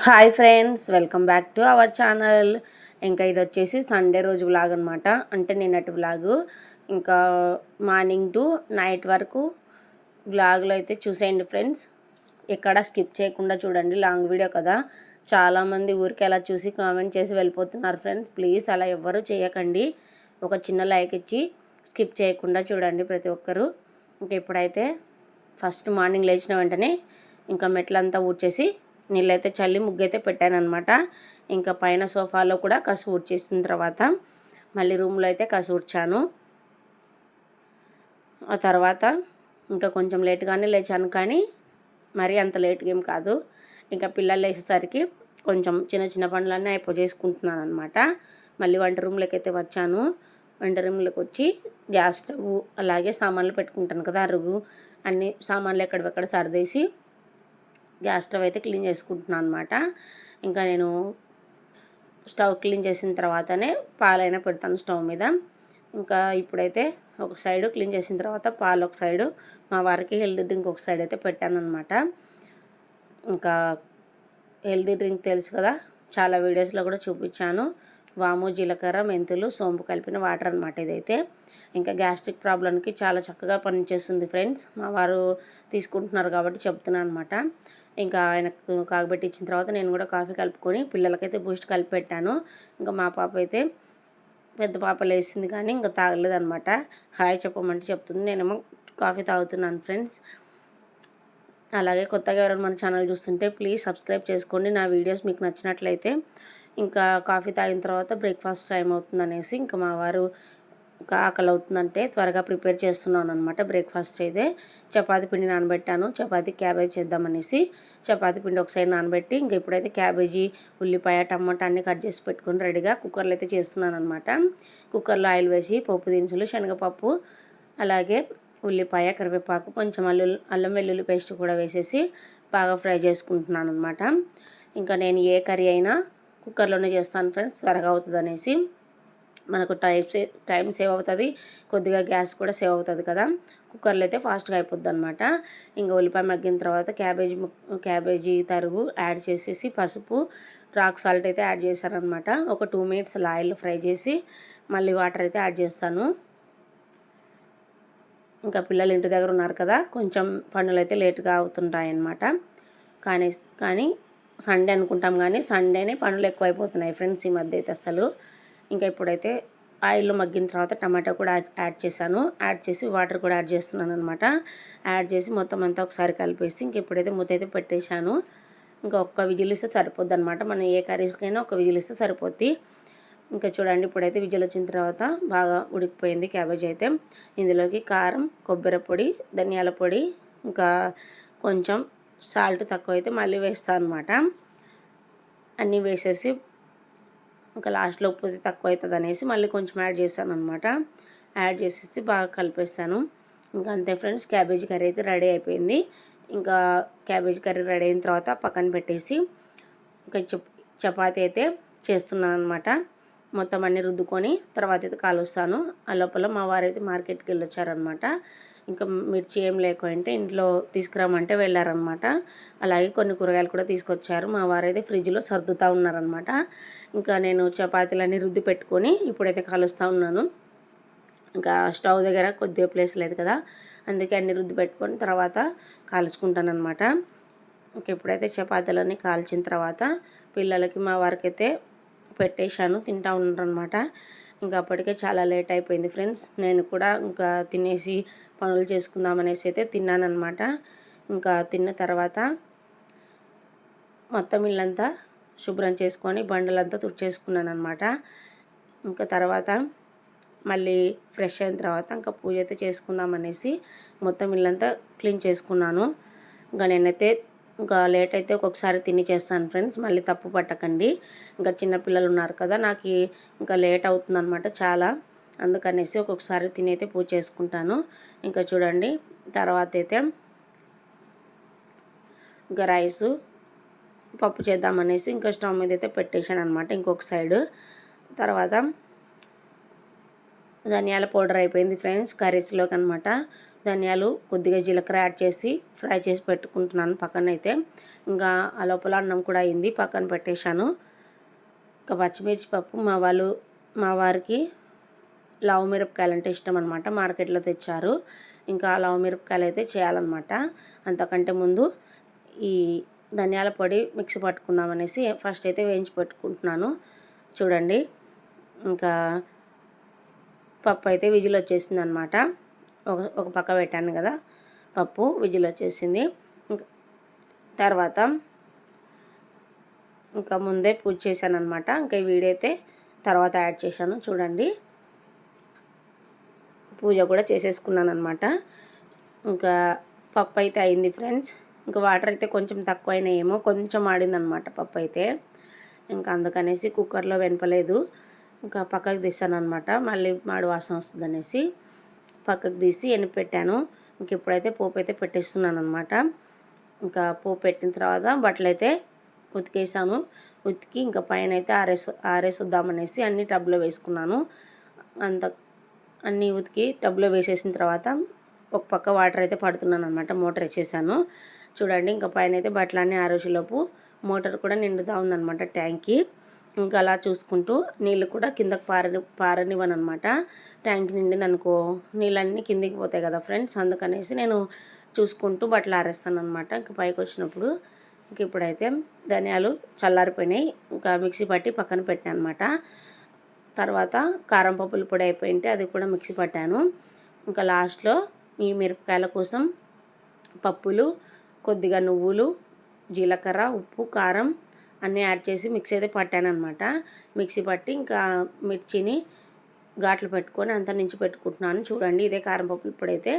Hi friends welcome back to our channel. ఇంకా ఇది వచ్చేసి సండే రోజు వ్లాగ్ అనమాట అంటే నిన్నటి బ్లాగు ఇంకా మార్నింగ్ టు నైట్ వరకు బ్లాగ్లో అయితే చూసేయండి ఫ్రెండ్స్. ఎక్కడ స్కిప్ చేయకుండా చూడండి లాంగ్ వీడియో కదా. చాలామంది ఊరికి అలా చూసి కామెంట్ చేసి వెళ్ళిపోతున్నారు ఫ్రెండ్స్. ప్లీజ్ అలా ఎవ్వరూ చేయకండి. ఒక చిన్న లైక్ ఇచ్చి స్కిప్ చేయకుండా చూడండి ప్రతి ఒక్కరూ. ఇంకా ఇప్పుడైతే ఫస్ట్ మార్నింగ్ లేచిన వెంటనే ఇంకా మెట్లంతా ఊడ్చేసి నీళ్ళైతే చల్లి ముగ్గైతే పెట్టానమాట ఇంకా పైన సోఫాలో కూడా కసు ఊడ్చేసిన తర్వాత మళ్ళీ రూమ్లో అయితే కసు ఉడ్చాను ఆ తర్వాత ఇంకా కొంచెం లేట్గానే లేచాను కానీ మరీ అంత లేట్గా ఏం కాదు. ఇంకా పిల్లలు వేసేసరికి కొంచెం చిన్న చిన్న పనులన్నీ అయిపో చేసుకుంటున్నాను అనమాట మళ్ళీ వంట రూమ్లోకి అయితే వచ్చాను. వంట రూమ్లోకి వచ్చి గ్యాస్ స్టవ్ అలాగే సామాన్లు పెట్టుకుంటాను కదా అరుగు అన్ని సామాన్లు ఎక్కడెక్కడ సర్దేసి గ్యాస్ స్టవ్ అయితే క్లీన్ చేసుకుంటున్నాను అనమాట ఇంకా నేను స్టవ్ క్లీన్ చేసిన తర్వాతనే పాలైనా పెడతాను స్టవ్ మీద. ఇంకా ఇప్పుడైతే ఒక సైడు క్లీన్ చేసిన తర్వాత పాలు ఒక సైడు మా వారికి హెల్తీ డ్రింక్ ఒక సైడ్ అయితే పెట్టాను అనమాట ఇంకా హెల్తీ డ్రింక్ తెలుసు కదా చాలా వీడియోస్లో కూడా చూపించాను. వాము జీలకర్ర మెంతులు సోంపు కలిపిన వాటర్ అనమాట ఇదైతే. ఇంకా గ్యాస్ట్రిక్ ప్రాబ్లంకి చాలా చక్కగా పనిచేస్తుంది ఫ్రెండ్స్. మా వారు తీసుకుంటున్నారు కాబట్టి చెప్తున్నాను అనమాట ఇంకా ఆయనకు కాగబెట్టి ఇచ్చిన తర్వాత నేను కూడా కాఫీ కలుపుకొని పిల్లలకైతే బూస్ట్ కలిపి పెట్టాను ఇంకా మా పాప అయితే పెద్ద పాప లేచింది కానీ ఇంకా తాగలేదనమాట హాయ్ చెప్పమంటే చెప్తుంది. నేనేమో కాఫీ తాగుతున్నాను ఫ్రెండ్స్. అలాగే కొత్తగా ఎవరైనా మన ఛానల్ చూస్తుంటే ప్లీజ్ సబ్స్క్రైబ్ చేసుకోండి. నా వీడియోస్ మీకు నచ్చినట్లయితే ఇంకా కాఫీ తాగిన తర్వాత బ్రేక్ఫాస్ట్ టైం అవుతుంది అనేసి ఇంకా మా వారు ఇంకా ఆకలి అవుతుందంటే త్వరగా ప్రిపేర్ చేస్తున్నాను అనమాట బ్రేక్ఫాస్ట్ అయితే చపాతి పిండి నానబెట్టాను. చపాతి క్యాబేజ్ చేద్దామనేసి చపాతి పిండి ఒకసారి నానబెట్టి ఇంకా ఇప్పుడైతే క్యాబేజీ ఉల్లిపాయ టమాటా అన్నీ కట్ చేసి పెట్టుకొని రెడీగా కుక్కర్లో అయితే చేస్తున్నాను అనమాట కుక్కర్లో ఆయిల్ వేసి పప్పు దినుసులు శనగపప్పు అలాగే ఉల్లిపాయ కరివేపాకు కొంచెం అల్లు అల్లం వెల్లుల్లి పేస్ట్ కూడా వేసేసి బాగా ఫ్రై చేసుకుంటున్నాను అనమాట ఇంకా నేను ఏ కర్రీ అయినా కుక్కర్లోనే చేస్తాను ఫ్రెండ్స్. త్వరగా అవుతుంది అనేసి మనకు టైం సే టైం సేవ్ అవుతుంది. కొద్దిగా గ్యాస్ కూడా సేవ్ అవుతుంది కదా. కుక్కర్లో అయితే ఫాస్ట్గా అయిపోద్ది అనమాట ఇంకా ఉల్లిపాయ మగ్గిన తర్వాత క్యాబేజీ క్యాబేజీ తరుగు యాడ్ చేసేసి పసుపు రాక్ సాల్ట్ అయితే యాడ్ చేశారనమాట ఒక టూ మినిట్స్ అలా ఆయిల్లో ఫ్రై చేసి మళ్ళీ వాటర్ అయితే యాడ్ చేస్తాను. ఇంకా పిల్లలు ఇంటి దగ్గర ఉన్నారు కదా కొంచెం పనులు అయితే లేట్గా అవుతుంటాయన్నమాట. కానీ కానీ సండే అనుకుంటాం కానీ సండేనే పనులు ఎక్కువైపోతున్నాయి ఫ్రెండ్స్ ఈ మధ్య అయితే అసలు ఇంకా ఇప్పుడైతే ఆయిల్లో మగ్గిన తర్వాత టమాటా కూడా యాడ్ చేశాను. యాడ్ చేసి వాటర్ కూడా యాడ్ చేస్తున్నాను అనమాట యాడ్ చేసి మొత్తం అంతా ఒకసారి కలిపేసి ఇంక ఇప్పుడైతే మూత అయితే పెట్టేశాను. ఇంకా ఒక్క విజిల్ ఇస్తే సరిపోద్ది అనమాట మనం ఏ కర్రీస్కైనా ఒక విజిల్ ఇస్తే సరిపోద్ది. ఇంకా చూడండి ఇప్పుడైతే విజిల్ వచ్చిన తర్వాత బాగా ఉడికిపోయింది క్యాబేజ్ అయితే. ఇందులోకి కారం కొబ్బరి పొడి ధనియాల పొడి ఇంకా కొంచెం సాల్ట్ తక్కువ అయితే మళ్ళీ వేస్తాను అనమాట అన్నీ వేసేసి ఇంకా లాస్ట్లో ఉప్పు తక్కువ అవుతుంది అనేసి మళ్ళీ కొంచెం యాడ్ చేశాను అనమాట యాడ్ చేసేసి బాగా కలిపేస్తాను ఇంకా అంతే ఫ్రెండ్స్ క్యాబేజీ కర్రీ అయితే రెడీ అయిపోయింది. ఇంకా క్యాబేజీ కర్రీ రెడీ అయిన తర్వాత పక్కన పెట్టేసి ఇంకా చపాతి అయితే చేస్తున్నాను అనమాట మొత్తం అన్నీ రుద్దుకొని తర్వాత అయితే కాలుస్తాను. ఆ లోపల మా వారైతే మార్కెట్కి వెళ్ళి వచ్చారనమాట ఇంకా మిర్చి ఏం లేకుంటే ఇంట్లో తీసుకురామంటే వెళ్ళారనమాట. అలాగే కొన్ని కూరగాయలు కూడా తీసుకొచ్చారు. మా వారైతే ఫ్రిడ్జ్లో సర్దుతూ ఉన్నారనమాట. ఇంకా నేను చపాతీలన్నీ రుద్ది పెట్టుకొని ఇప్పుడైతే కలుస్తూ ఉన్నాను. ఇంకా స్టవ్ దగ్గర కొద్దిగా ప్లేస్ లేదు కదా అందుకే అన్ని రుద్ది పెట్టుకొని తర్వాత కాల్చుకుంటాను అనమాట ఇంక ఇప్పుడైతే చపాతీలన్నీ కాల్చిన తర్వాత పిల్లలకి మా వారికి అయితే పెట్టేశాను తింటా ఉన్నారనమాట. ఇంకా అప్పటికే చాలా లేట్ అయిపోయింది ఫ్రెండ్స్. నేను కూడా ఇంకా తినేసి పనులు చేసుకుందామనేసి అయితే తిన్నానమాట ఇంకా తిన్న తర్వాత మొత్తం ఇల్లంతా శుభ్రం చేసుకొని బండలంతా తుడిచేసుకున్నాను అనమాట ఇంకా తర్వాత మళ్ళీ ఫ్రెష్ అయిన తర్వాత ఇంకా పూజ అయితే చేసుకుందామనేసి మొత్తం ఇల్లంతా క్లీన్ చేసుకున్నాను. ఇంకా నేనైతే ఇంకా లేట్ అయితే ఒక్కొక్కసారి తిని చేస్తాను ఫ్రెండ్స్ మళ్ళీ తప్పు పట్టకండి. ఇంకా చిన్నపిల్లలు ఉన్నారు కదా నాకు ఇంకా లేట్ అవుతుందన్నమాట చాలా. అందుకనేసి ఒక్కొక్కసారి తినైతే పూజ చేసుకుంటాను. ఇంకా చూడండి తర్వాత అయితే ఇంకా రైసు పప్పు చేద్దామనేసి ఇంకా స్టవ్ మీద అయితే పెట్టేశాను అనమాట ఇంకొక సైడు. తర్వాత ధనియాల పౌడర్ అయిపోయింది ఫ్రెండ్స్ కర్రీస్లోకి అనమాట ధనియాలు కొద్దిగా జీలకర్ర యాడ్ చేసి ఫ్రై చేసి పెట్టుకుంటున్నాను పక్కన అయితే ఇంకా ఆ లోపల అన్నం కూడా అయింది పక్కన పెట్టేశాను. ఇంకా పచ్చిమిర్చి పప్పు మా వాళ్ళు మా వారికి లావు మిరపకాయలు అంటే ఇష్టం అనమాట మార్కెట్లో తెచ్చారు. ఇంకా లావు మిరపకాయలు అయితే చేయాలన్నమాట. అంతకంటే ముందు ఈ ధనియాల పొడి మిక్సీ పట్టుకుందాం అనేసి ఫస్ట్ అయితే వేయించి పెట్టుకుంటున్నాను. చూడండి ఇంకా పప్పు అయితే విజిల్ వచ్చేసింది అనమాట ఒక ఒక పక్క పెట్టాను కదా పప్పు విజిల్ వచ్చేసింది. ఇంకా తర్వాత ఇంకా ముందే పూజ చేశాను అనమాట ఇంకా ఈ వీడైతే తర్వాత యాడ్ చేశాను చూడండి. పూజ కూడా చేసేసుకున్నాను అనమాట ఇంకా పప్పు అయితే అయింది ఫ్రెండ్స్. ఇంకా వాటర్ అయితే కొంచెం తక్కువైనాయేమో కొంచెం ఆడిందనమాట పప్పు అయితే. ఇంకా అందుకనేసి కుక్కర్లో వెనపలేదు. ఇంకా పక్కకు తీసాను అనమాట మళ్ళీ మాడు వాసన వస్తుంది అనేసి పక్కకు తీసి పెట్టాను? ఇంక ఇప్పుడైతే పోపు అయితే పెట్టేస్తున్నాను అనమాట ఇంకా పోపు పెట్టిన తర్వాత బట్టలు అయితే ఉతికేసాను. ఉతికి ఇంకా పైన అయితే ఆరేసు ఆరేసొద్దామనేసి అన్ని టబ్లో వేసుకున్నాను. అంత అన్నీ ఉతికి టబ్లో వేసేసిన తర్వాత ఒక పక్క వాటర్ అయితే పడుతున్నాను అనమాట మోటార్ వేసేసాను చూడండి ఇంకా పైన అయితే బట్టలన్నీ ఆరేసేలోపు మోటార్ కూడా నిండుతూ ఉందన్నమాట ట్యాంక్కి. ఇంకా అలా చూసుకుంటూ నీళ్ళు కూడా కిందకు పారని పారనివ్వను అనమాట ట్యాంక్ నిండింది అనుకో నీళ్ళన్నీ కిందికి పోతాయి కదా ఫ్రెండ్స్ అందుకనేసి నేను చూసుకుంటూ బట్టలు ఆరేస్తాను అనమాట ఇంకా పైకి వచ్చినప్పుడు ఇంక ఇప్పుడైతే ధనియాలు చల్లారిపోయినాయి. ఇంకా మిక్సీ పట్టి పక్కన పెట్టాను అనమాట తర్వాత కారం పప్పులు పొడి అయిపోయింటే అది కూడా మిక్సీ పట్టాను. ఇంకా లాస్ట్లో ఈ మిరపకాయల కోసం పప్పులు కొద్దిగా నువ్వులు జీలకర్ర ఉప్పు కారం అన్నీ యాడ్ చేసి మిక్సీ అయితే పట్టాను అనమాట మిక్సీ పట్టి ఇంకా మిర్చిని ఘాట్లు పెట్టుకొని అంత నుంచి పెట్టుకుంటున్నాను. చూడండి ఇదే కారంపప్పు ఇప్పుడైతే.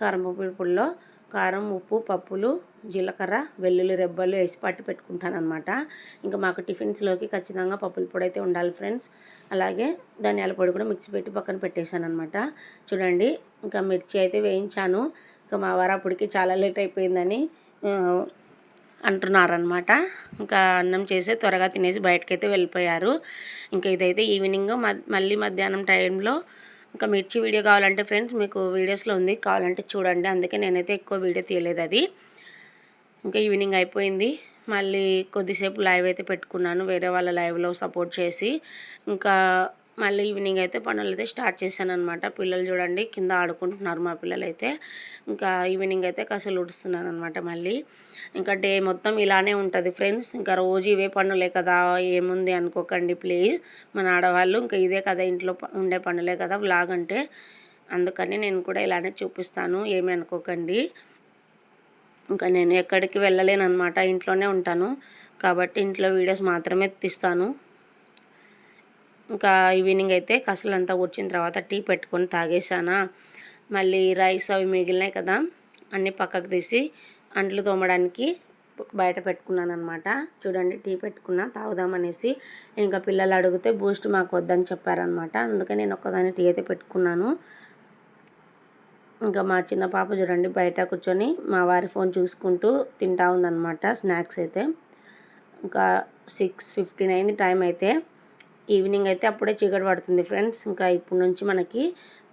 కారం ఇప్పుడులో కారం ఉప్పు పప్పులు జీలకర్ర వెల్లుల్లి రెబ్బలు వేసి పట్టి పెట్టుకుంటాను అనమాట ఇంకా మాకు టిఫిన్స్లోకి ఖచ్చితంగా పప్పుల పొడి అయితే ఉండాలి ఫ్రెండ్స్. అలాగే ధనియాల పొడి కూడా మిక్సీ పెట్టి పక్కన పెట్టేశాను అనమాట చూడండి ఇంకా మిర్చి అయితే వేయించాను. ఇంకా మా వారు అప్పటికి చాలా లేట్ అయిపోయిందని అంటున్నారనమాట ఇంకా అన్నం చేసి త్వరగా తినేసి బయటకైతే వెళ్ళిపోయారు. ఇంకా ఇదైతే ఈవినింగ్ మళ్ళీ మధ్యాహ్నం టైంలో ఇంకా మిర్చి వీడియో కావాలంటే ఫ్రెండ్స్ మీకు వీడియోస్లో ఉంది. కావాలంటే చూడండి. అందుకే నేనైతే ఎక్కువ వీడియో తీయలేదు అది. ఇంకా ఈవినింగ్ అయిపోయింది. మళ్ళీ కొద్దిసేపు లైవ్ అయితే పెట్టుకున్నాను. వేరే వాళ్ళ లైవ్లో సపోర్ట్ చేసి. ఇంకా మళ్ళీ ఈవినింగ్ అయితే పనులు అయితే స్టార్ట్ చేశాను అనమాట పిల్లలు చూడండి కింద ఆడుకుంటున్నారు మా పిల్లలు అయితే ఇంకా ఈవినింగ్ అయితే కసలు ఉడుస్తున్నాను అనమాట మళ్ళీ. ఇంకా డే మొత్తం ఇలానే ఉంటుంది ఫ్రెండ్స్. ఇంకా రోజు ఇవే పనులే కదా ఏముంది అనుకోకండి ప్లీజ్. మన ఆడవాళ్ళు ఇంకా ఇదే కదా ఇంట్లో ఉండే పనులే కదా వ్లాగ్ అంటే. అందుకని నేను కూడా ఇలానే చూపిస్తాను ఏమీ అనుకోకండి. ఇంకా నేను ఎక్కడికి వెళ్ళలేను అనమాట ఇంట్లోనే ఉంటాను. కాబట్టి ఇంట్లో వీడియోస్ మాత్రమే తీస్తాను. ఇంకా ఈవినింగ్ అయితే కసలంతా వచ్చిన తర్వాత టీ పెట్టుకొని తాగేసానా మళ్ళీ రైస్ అవి మిగిలినాయి కదా అన్నీ పక్కకు తీసి అంట్లు తోమడానికి బయట పెట్టుకున్నాను అనమాట చూడండి టీ పెట్టుకున్నా తాగుదామనేసి ఇంకా పిల్లలు అడిగితే బూస్ట్ మాకు వద్దని చెప్పారనమాట అందుకని నేను ఒక్కదాన్ని టీ అయితే పెట్టుకున్నాను. ఇంకా మా చిన్న పాప చూడండి బయట కూర్చొని మా వారి ఫోన్ చూసుకుంటూ తింటా ఉందన్నమాట స్నాక్స్ అయితే. ఇంకా సిక్స్ ఫిఫ్టీన్ అయింది టైం అయితే. ఈవినింగ్ అయితే అప్పుడే చీకటి పడుతుంది ఫ్రెండ్స్. ఇంకా ఇప్పటి నుంచి మనకి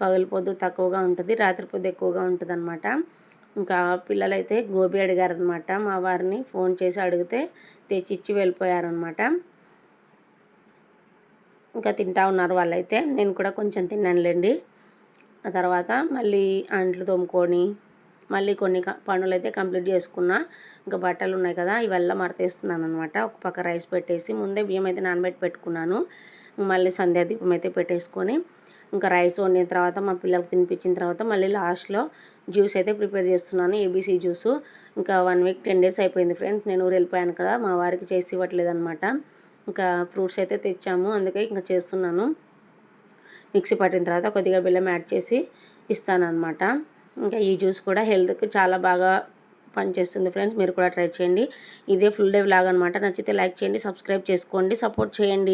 పగలు పొద్దు తక్కువగా ఉంటుంది రాత్రి పొద్దు ఎక్కువగా ఉంటుంది అనమాట ఇంకా పిల్లలైతే గోబీ అడిగారనమాట మా వారిని ఫోన్ చేసి అడిగితే తెచ్చిచ్చి వెళ్ళిపోయారనమాట ఇంకా తింటా ఉన్నారు వాళ్ళైతే. నేను కూడా కొంచెం తిన్నానులేండి. ఆ తర్వాత మళ్ళీ అంట్లు తోముకొని మళ్ళీ కొన్ని పనులు అయితే కంప్లీట్ చేసుకున్నా. ఇంకా బట్టలు ఉన్నాయి కదా ఇవెల్లా మడతేస్తున్నాను అనమాట ఒక పక్క రైస్ పెట్టేసి ముందే బియ్యం అయితే నానబెట్టి పెట్టుకున్నాను. మళ్ళీ సంధ్యా దీపం అయితే పెట్టేసుకొని ఇంకా రైస్ వండిన తర్వాత మా పిల్లలకు తినిపించిన తర్వాత మళ్ళీ లాస్ట్లో జ్యూస్ అయితే ప్రిపేర్ చేస్తున్నాను ఏబీసీ జ్యూస్. ఇంకా వన్ వీక్ టెన్ డేస్ అయిపోయింది ఫ్రెండ్స్. నేను ఊరు వెళ్ళిపోయాను కదా మా వారికి చేసి ఇవ్వట్లేదు అనమాట ఇంకా ఫ్రూట్స్ అయితే తెచ్చాము అందుకే ఇంకా చేస్తున్నాను. మిక్సీ పట్టిన తర్వాత కొద్దిగా బెల్లం యాడ్ చేసి ఇస్తానన్నమాట. ఇంకా ఈ జ్యూస్ కూడా హెల్త్కి చాలా బాగా పనిచేస్తుంది ఫ్రెండ్స్. మీరు కూడా ట్రై చేయండి. ఇదే ఫుల్ డే వ్లాగ్ అనమాట నచ్చితే లైక్ చేయండి సబ్స్క్రైబ్ చేసుకోండి సపోర్ట్ చేయండి.